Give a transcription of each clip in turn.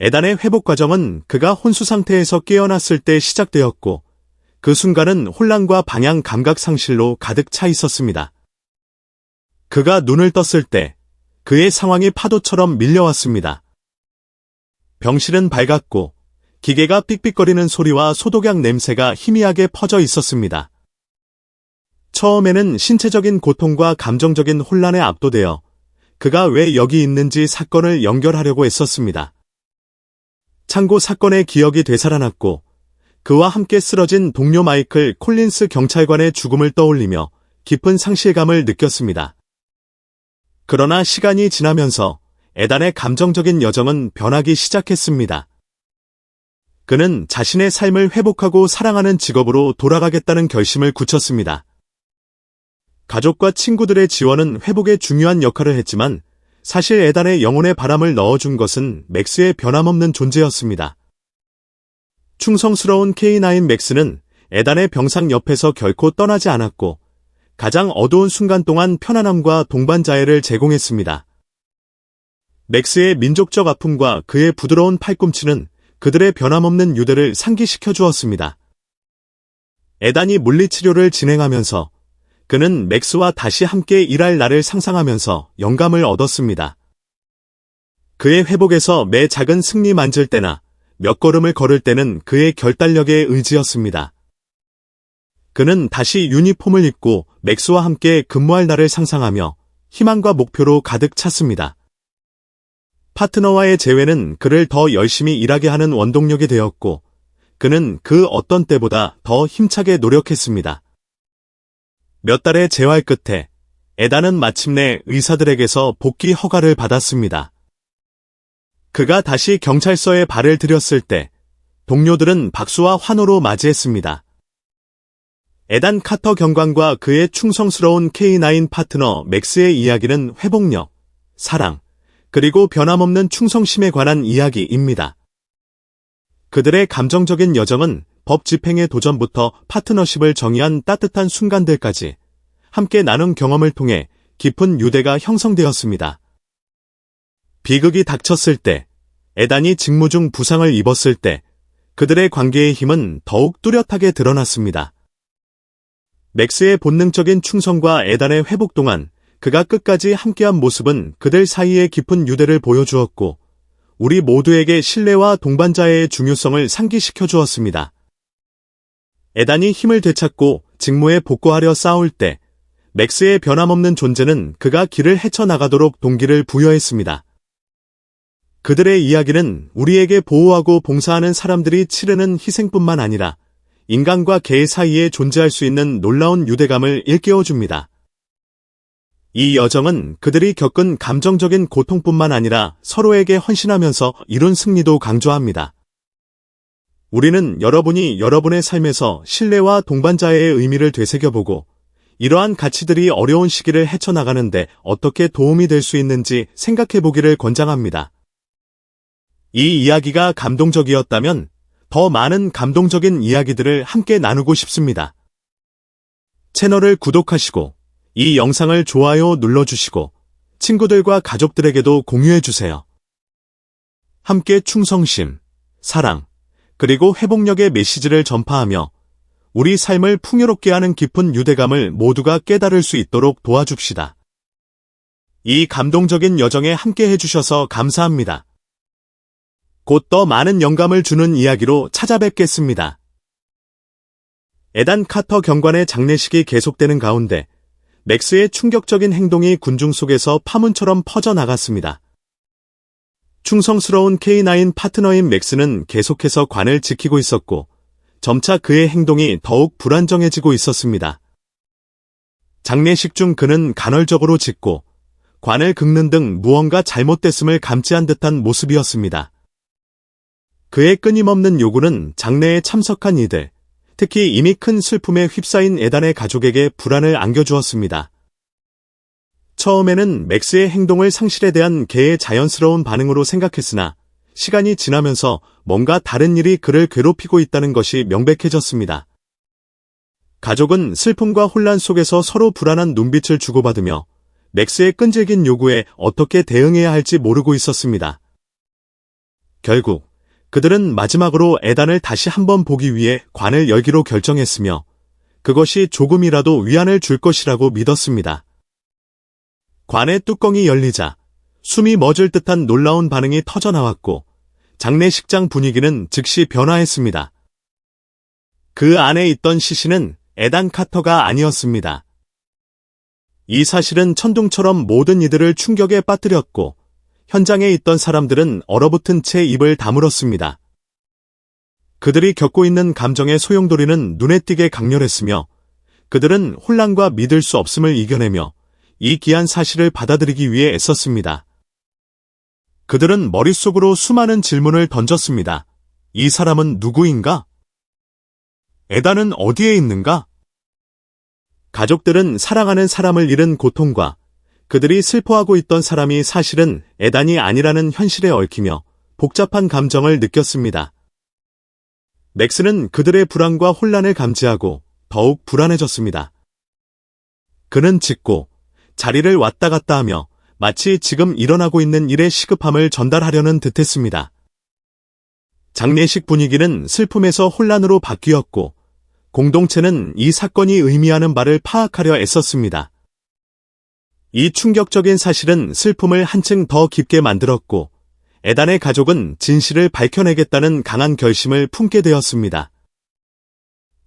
에단의 회복 과정은 그가 혼수 상태에서 깨어났을 때 시작되었고, 그 순간은 혼란과 방향 감각 상실로 가득 차 있었습니다. 그가 눈을 떴을 때 그의 상황이 파도처럼 밀려왔습니다. 병실은 밝았고 기계가 삑삑거리는 소리와 소독약 냄새가 희미하게 퍼져 있었습니다. 처음에는 신체적인 고통과 감정적인 혼란에 압도되어 그가 왜 여기 있는지 사건을 연결하려고 애썼습니다. 창고 사건의 기억이 되살아났고 그와 함께 쓰러진 동료 마이클 콜린스 경찰관의 죽음을 떠올리며 깊은 상실감을 느꼈습니다. 그러나 시간이 지나면서 에단의 감정적인 여정은 변하기 시작했습니다. 그는 자신의 삶을 회복하고 사랑하는 직업으로 돌아가겠다는 결심을 굳혔습니다. 가족과 친구들의 지원은 회복에 중요한 역할을 했지만 사실 에단의 영혼의 바람을 넣어준 것은 맥스의 변함없는 존재였습니다. 충성스러운 K9 맥스는 에단의 병상 옆에서 결코 떠나지 않았고 가장 어두운 순간 동안 편안함과 동반자애를 제공했습니다. 맥스의 민족적 아픔과 그의 부드러운 팔꿈치는 그들의 변함없는 유대를 상기시켜 주었습니다. 에단이 물리치료를 진행하면서 그는 맥스와 다시 함께 일할 날을 상상하면서 영감을 얻었습니다. 그의 회복에서 매 작은 승리 만질 때나 몇 걸음을 걸을 때는 그의 결단력에 의지였습니다. 그는 다시 유니폼을 입고 맥스와 함께 근무할 날을 상상하며 희망과 목표로 가득 찼습니다. 파트너와의 재회는 그를 더 열심히 일하게 하는 원동력이 되었고, 그는 그 어떤 때보다 더 힘차게 노력했습니다. 몇 달의 재활 끝에 에다는 마침내 의사들에게서 복귀 허가를 받았습니다. 그가 다시 경찰서에 발을 들였을 때 동료들은 박수와 환호로 맞이했습니다. 에단 카터 경관과 그의 충성스러운 K9 파트너 맥스의 이야기는 회복력, 사랑, 그리고 변함없는 충성심에 관한 이야기입니다. 그들의 감정적인 여정은 법 집행의 도전부터 파트너십을 정의한 따뜻한 순간들까지 함께 나눈 경험을 통해 깊은 유대가 형성되었습니다. 비극이 닥쳤을 때, 에단이 직무 중 부상을 입었을 때, 그들의 관계의 힘은 더욱 뚜렷하게 드러났습니다. 맥스의 본능적인 충성과 에단의 회복 동안 그가 끝까지 함께한 모습은 그들 사이의 깊은 유대를 보여주었고, 우리 모두에게 신뢰와 동반자의 중요성을 상기시켜 주었습니다. 에단이 힘을 되찾고 직무에 복구하려 싸울 때, 맥스의 변함없는 존재는 그가 길을 헤쳐나가도록 동기를 부여했습니다. 그들의 이야기는 우리에게 보호하고 봉사하는 사람들이 치르는 희생뿐만 아니라 인간과 개 사이에 존재할 수 있는 놀라운 유대감을 일깨워줍니다. 이 여정은 그들이 겪은 감정적인 고통뿐만 아니라 서로에게 헌신하면서 이룬 승리도 강조합니다. 우리는 여러분이 여러분의 삶에서 신뢰와 동반자의 의미를 되새겨보고 이러한 가치들이 어려운 시기를 헤쳐나가는데 어떻게 도움이 될 수 있는지 생각해 보기를 권장합니다. 이 이야기가 감동적이었다면 더 많은 감동적인 이야기들을 함께 나누고 싶습니다. 채널을 구독하시고 이 영상을 좋아요 눌러주시고 친구들과 가족들에게도 공유해주세요. 함께 충성심, 사랑, 그리고 회복력의 메시지를 전파하며 우리 삶을 풍요롭게 하는 깊은 유대감을 모두가 깨달을 수 있도록 도와줍시다. 이 감동적인 여정에 함께 해주셔서 감사합니다. 곧 더 많은 영감을 주는 이야기로 찾아뵙겠습니다. 에단 카터 경관의 장례식이 계속되는 가운데 맥스의 충격적인 행동이 군중 속에서 파문처럼 퍼져나갔습니다. 충성스러운 K9 파트너인 맥스는 계속해서 관을 지키고 있었고 점차 그의 행동이 더욱 불안정해지고 있었습니다. 장례식 중 그는 간헐적으로 짖고 관을 긁는 등 무언가 잘못됐음을 감지한 듯한 모습이었습니다. 그의 끊임없는 요구는 장례에 참석한 이들, 특히 이미 큰 슬픔에 휩싸인 에단의 가족에게 불안을 안겨주었습니다. 처음에는 맥스의 행동을 상실에 대한 개의 자연스러운 반응으로 생각했으나 시간이 지나면서 뭔가 다른 일이 그를 괴롭히고 있다는 것이 명백해졌습니다. 가족은 슬픔과 혼란 속에서 서로 불안한 눈빛을 주고받으며 맥스의 끈질긴 요구에 어떻게 대응해야 할지 모르고 있었습니다. 결국 그들은 마지막으로 에단을 다시 한번 보기 위해 관을 열기로 결정했으며 그것이 조금이라도 위안을 줄 것이라고 믿었습니다. 관의 뚜껑이 열리자 숨이 멎을 듯한 놀라운 반응이 터져 나왔고 장례식장 분위기는 즉시 변화했습니다. 그 안에 있던 시신은 에단 카터가 아니었습니다. 이 사실은 천둥처럼 모든 이들을 충격에 빠뜨렸고 현장에 있던 사람들은 얼어붙은 채 입을 다물었습니다. 그들이 겪고 있는 감정의 소용돌이는 눈에 띄게 강렬했으며 그들은 혼란과 믿을 수 없음을 이겨내며 이 기한 사실을 받아들이기 위해 애썼습니다. 그들은 머릿속으로 수많은 질문을 던졌습니다. 이 사람은 누구인가? 에다는 어디에 있는가? 가족들은 사랑하는 사람을 잃은 고통과 그들이 슬퍼하고 있던 사람이 사실은 에단이 아니라는 현실에 얽히며 복잡한 감정을 느꼈습니다. 맥스는 그들의 불안과 혼란을 감지하고 더욱 불안해졌습니다. 그는 짖고 자리를 왔다 갔다 하며 마치 지금 일어나고 있는 일의 시급함을 전달하려는 듯했습니다. 장례식 분위기는 슬픔에서 혼란으로 바뀌었고 공동체는 이 사건이 의미하는 바를 파악하려 애썼습니다. 이 충격적인 사실은 슬픔을 한층 더 깊게 만들었고 에단의 가족은 진실을 밝혀내겠다는 강한 결심을 품게 되었습니다.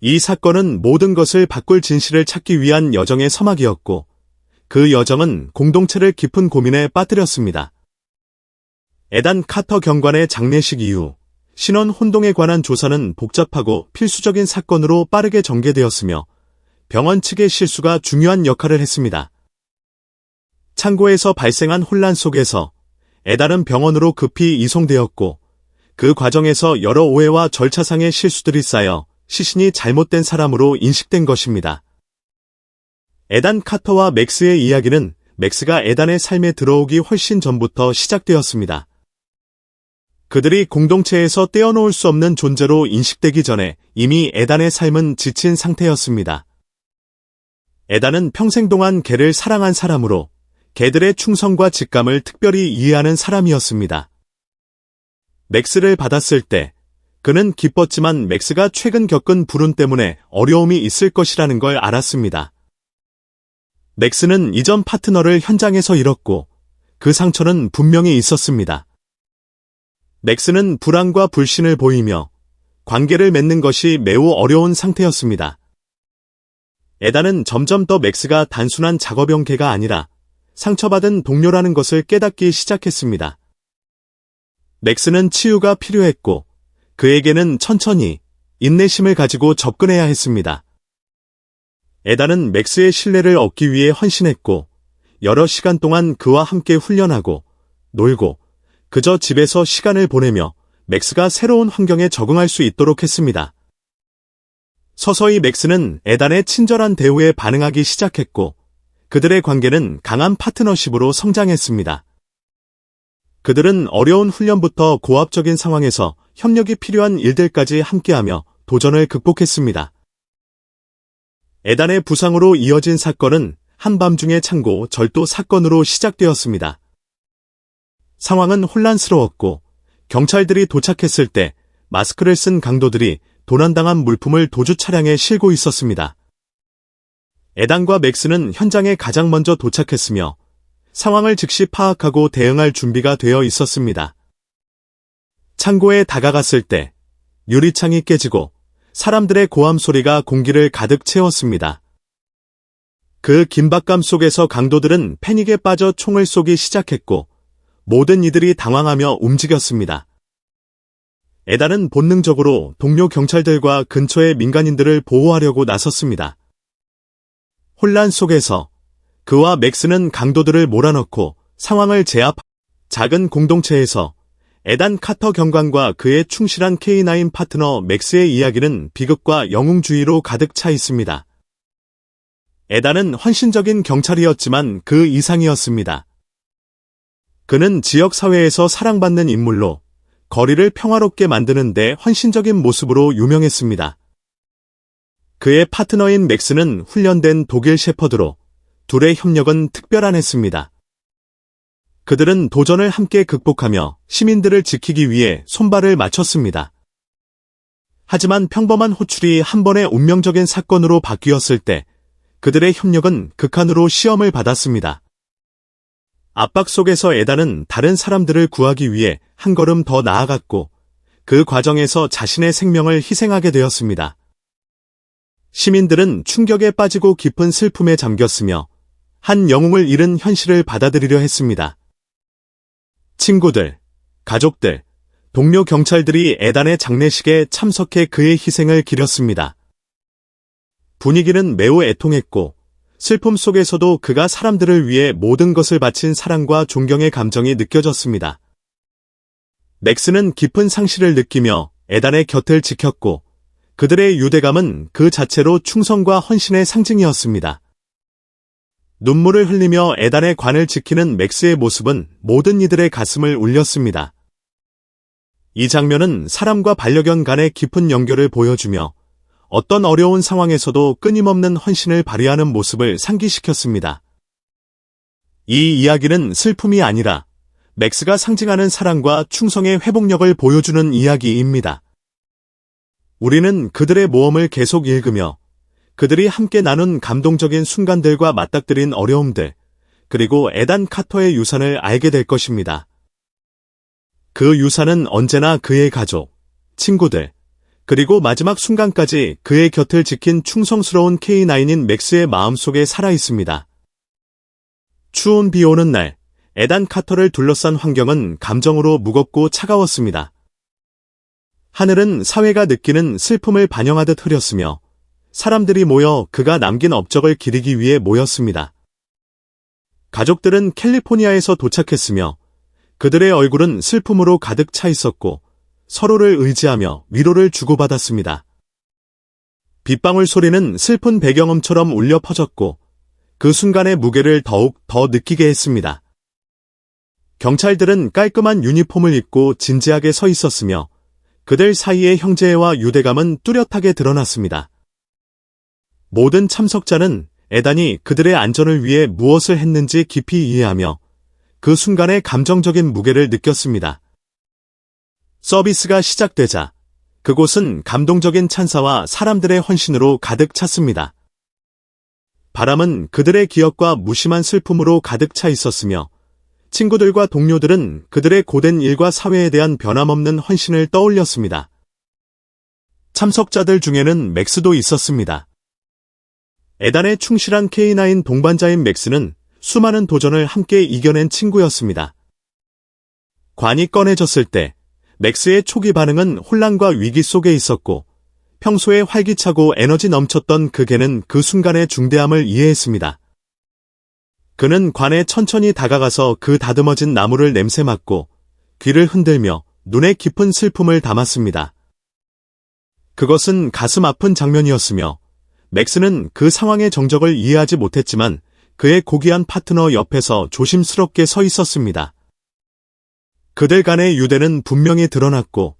이 사건은 모든 것을 바꿀 진실을 찾기 위한 여정의 서막이었고 그 여정은 공동체를 깊은 고민에 빠뜨렸습니다. 에단 카터 경관의 장례식 이후 신원 혼동에 관한 조사는 복잡하고 필수적인 사건으로 빠르게 전개되었으며 병원 측의 실수가 중요한 역할을 했습니다. 창고에서 발생한 혼란 속에서 에달은 병원으로 급히 이송되었고 그 과정에서 여러 오해와 절차상의 실수들이 쌓여 시신이 잘못된 사람으로 인식된 것입니다. 에단 카터와 맥스의 이야기는 맥스가 에단의 삶에 들어오기 훨씬 전부터 시작되었습니다. 그들이 공동체에서 떼어놓을 수 없는 존재로 인식되기 전에 이미 에단의 삶은 지친 상태였습니다. 에단은 평생 동안 개를 사랑한 사람으로 개들의 충성과 직감을 특별히 이해하는 사람이었습니다. 맥스를 받았을 때 그는 기뻤지만 맥스가 최근 겪은 불운 때문에 어려움이 있을 것이라는 걸 알았습니다. 맥스는 이전 파트너를 현장에서 잃었고 그 상처는 분명히 있었습니다. 맥스는 불안과 불신을 보이며 관계를 맺는 것이 매우 어려운 상태였습니다. 에다는 점점 더 맥스가 단순한 작업용 개가 아니라 상처받은 동료라는 것을 깨닫기 시작했습니다. 맥스는 치유가 필요했고 그에게는 천천히 인내심을 가지고 접근해야 했습니다. 에다는 맥스의 신뢰를 얻기 위해 헌신했고 여러 시간 동안 그와 함께 훈련하고 놀고 그저 집에서 시간을 보내며 맥스가 새로운 환경에 적응할 수 있도록 했습니다. 서서히 맥스는 에단의 친절한 대우에 반응하기 시작했고 그들의 관계는 강한 파트너십으로 성장했습니다. 그들은 어려운 훈련부터 고압적인 상황에서 협력이 필요한 일들까지 함께하며 도전을 극복했습니다. 에단의 부상으로 이어진 사건은 한밤중의 창고 절도 사건으로 시작되었습니다. 상황은 혼란스러웠고 경찰들이 도착했을 때 마스크를 쓴 강도들이 도난당한 물품을 도주 차량에 실고 있었습니다. 에단과 맥스는 현장에 가장 먼저 도착했으며 상황을 즉시 파악하고 대응할 준비가 되어 있었습니다. 창고에 다가갔을 때 유리창이 깨지고 사람들의 고함 소리가 공기를 가득 채웠습니다. 그 긴박감 속에서 강도들은 패닉에 빠져 총을 쏘기 시작했고 모든 이들이 당황하며 움직였습니다. 에단은 본능적으로 동료 경찰들과 근처의 민간인들을 보호하려고 나섰습니다. 혼란 속에서 그와 맥스는 강도들을 몰아넣고 상황을 제압, 작은 공동체에서 에단 카터 경관과 그의 충실한 K9 파트너 맥스의 이야기는 비극과 영웅주의로 가득 차 있습니다. 에단은 헌신적인 경찰이었지만 그 이상이었습니다. 그는 지역 사회에서 사랑받는 인물로 거리를 평화롭게 만드는데 헌신적인 모습으로 유명했습니다. 그의 파트너인 맥스는 훈련된 독일 셰퍼드로 둘의 협력은 특별한 했습니다. 그들은 도전을 함께 극복하며 시민들을 지키기 위해 손발을 맞췄습니다. 하지만 평범한 호출이 한 번의 운명적인 사건으로 바뀌었을 때 그들의 협력은 극한으로 시험을 받았습니다. 압박 속에서 에다는 다른 사람들을 구하기 위해 한 걸음 더 나아갔고 그 과정에서 자신의 생명을 희생하게 되었습니다. 시민들은 충격에 빠지고 깊은 슬픔에 잠겼으며 한 영웅을 잃은 현실을 받아들이려 했습니다. 친구들, 가족들, 동료 경찰들이 에단의 장례식에 참석해 그의 희생을 기렸습니다. 분위기는 매우 애통했고 슬픔 속에서도 그가 사람들을 위해 모든 것을 바친 사랑과 존경의 감정이 느껴졌습니다. 맥스는 깊은 상실을 느끼며 에단의 곁을 지켰고 그들의 유대감은 그 자체로 충성과 헌신의 상징이었습니다. 눈물을 흘리며 에단의 관을 지키는 맥스의 모습은 모든 이들의 가슴을 울렸습니다. 이 장면은 사람과 반려견 간의 깊은 연결을 보여주며 어떤 어려운 상황에서도 끊임없는 헌신을 발휘하는 모습을 상기시켰습니다. 이 이야기는 슬픔이 아니라 맥스가 상징하는 사랑과 충성의 회복력을 보여주는 이야기입니다. 우리는 그들의 모험을 계속 읽으며 그들이 함께 나눈 감동적인 순간들과 맞닥뜨린 어려움들, 그리고 에단 카터의 유산을 알게 될 것입니다. 그 유산은 언제나 그의 가족, 친구들, 그리고 마지막 순간까지 그의 곁을 지킨 충성스러운 K9인 맥스의 마음속에 살아 있습니다. 추운 비 오는 날, 에단 카터를 둘러싼 환경은 감정으로 무겁고 차가웠습니다. 하늘은 사회가 느끼는 슬픔을 반영하듯 흐렸으며 사람들이 모여 그가 남긴 업적을 기리기 위해 모였습니다. 가족들은 캘리포니아에서 도착했으며 그들의 얼굴은 슬픔으로 가득 차 있었고 서로를 의지하며 위로를 주고받았습니다. 빗방울 소리는 슬픈 배경음처럼 울려 퍼졌고 그 순간의 무게를 더욱 더 느끼게 했습니다. 경찰들은 깔끔한 유니폼을 입고 진지하게 서 있었으며 그들 사이의 형제와 유대감은 뚜렷하게 드러났습니다. 모든 참석자는 에단이 그들의 안전을 위해 무엇을 했는지 깊이 이해하며 그 순간의 감정적인 무게를 느꼈습니다. 서비스가 시작되자 그곳은 감동적인 찬사와 사람들의 헌신으로 가득 찼습니다. 바람은 그들의 기억과 무심한 슬픔으로 가득 차 있었으며 친구들과 동료들은 그들의 고된 일과 사회에 대한 변함없는 헌신을 떠올렸습니다. 참석자들 중에는 맥스도 있었습니다. 에단의 충실한 K9 동반자인 맥스는 수많은 도전을 함께 이겨낸 친구였습니다. 관이 꺼내졌을 때 맥스의 초기 반응은 혼란과 위기 속에 있었고 평소에 활기차고 에너지 넘쳤던 그 개는 그 순간의 중대함을 이해했습니다. 그는 관에 천천히 다가가서 그 다듬어진 나무를 냄새 맡고 귀를 흔들며 눈에 깊은 슬픔을 담았습니다. 그것은 가슴 아픈 장면이었으며 맥스는 그 상황의 정적을 이해하지 못했지만 그의 고귀한 파트너 옆에서 조심스럽게 서 있었습니다. 그들 간의 유대는 분명히 드러났고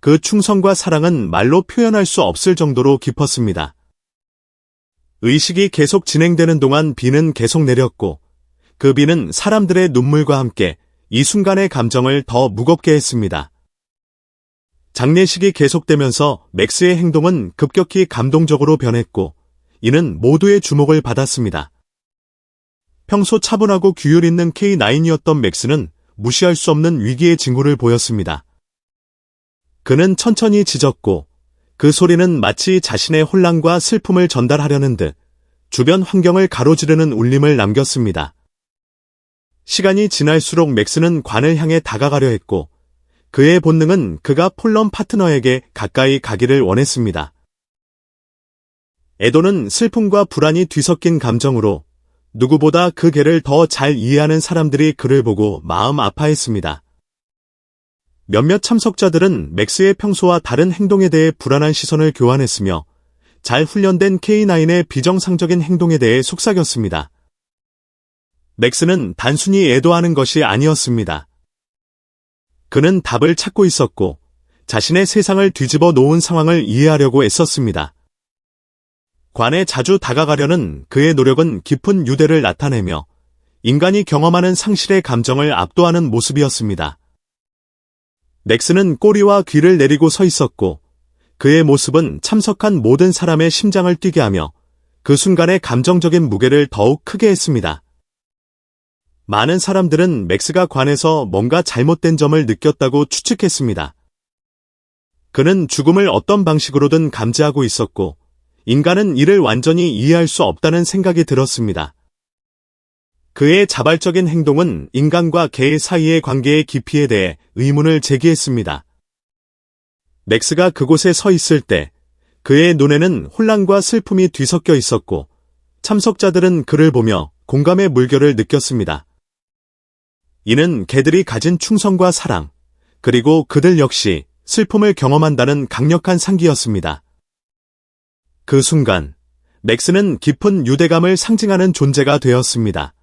그 충성과 사랑은 말로 표현할 수 없을 정도로 깊었습니다. 의식이 계속 진행되는 동안 비는 계속 내렸고 그 비는 사람들의 눈물과 함께 이 순간의 감정을 더 무겁게 했습니다. 장례식이 계속되면서 맥스의 행동은 급격히 감동적으로 변했고 이는 모두의 주목을 받았습니다. 평소 차분하고 규율 있는 K9이었던 맥스는 무시할 수 없는 위기의 징후를 보였습니다. 그는 천천히 짖었고 그 소리는 마치 자신의 혼란과 슬픔을 전달하려는 듯 주변 환경을 가로지르는 울림을 남겼습니다. 시간이 지날수록 맥스는 관을 향해 다가가려 했고 그의 본능은 그가 폴런 파트너에게 가까이 가기를 원했습니다. 에도는 슬픔과 불안이 뒤섞인 감정으로 누구보다 그 개를 더 잘 이해하는 사람들이 그를 보고 마음 아파했습니다. 몇몇 참석자들은 맥스의 평소와 다른 행동에 대해 불안한 시선을 교환했으며 잘 훈련된 K9의 비정상적인 행동에 대해 속삭였습니다. 맥스는 단순히 애도하는 것이 아니었습니다. 그는 답을 찾고 있었고 자신의 세상을 뒤집어 놓은 상황을 이해하려고 애썼습니다. 관에 자주 다가가려는 그의 노력은 깊은 유대를 나타내며 인간이 경험하는 상실의 감정을 압도하는 모습이었습니다. 맥스는 꼬리와 귀를 내리고 서 있었고 그의 모습은 참석한 모든 사람의 심장을 뛰게 하며 그 순간의 감정적인 무게를 더욱 크게 했습니다. 많은 사람들은 맥스가 관해서 뭔가 잘못된 점을 느꼈다고 추측했습니다. 그는 죽음을 어떤 방식으로든 감지하고 있었고 인간은 이를 완전히 이해할 수 없다는 생각이 들었습니다. 그의 자발적인 행동은 인간과 개 사이의 관계의 깊이에 대해 의문을 제기했습니다. 맥스가 그곳에 서 있을 때 그의 눈에는 혼란과 슬픔이 뒤섞여 있었고 참석자들은 그를 보며 공감의 물결을 느꼈습니다. 이는 개들이 가진 충성과 사랑, 그리고 그들 역시 슬픔을 경험한다는 강력한 상기였습니다. 그 순간, 맥스는 깊은 유대감을 상징하는 존재가 되었습니다.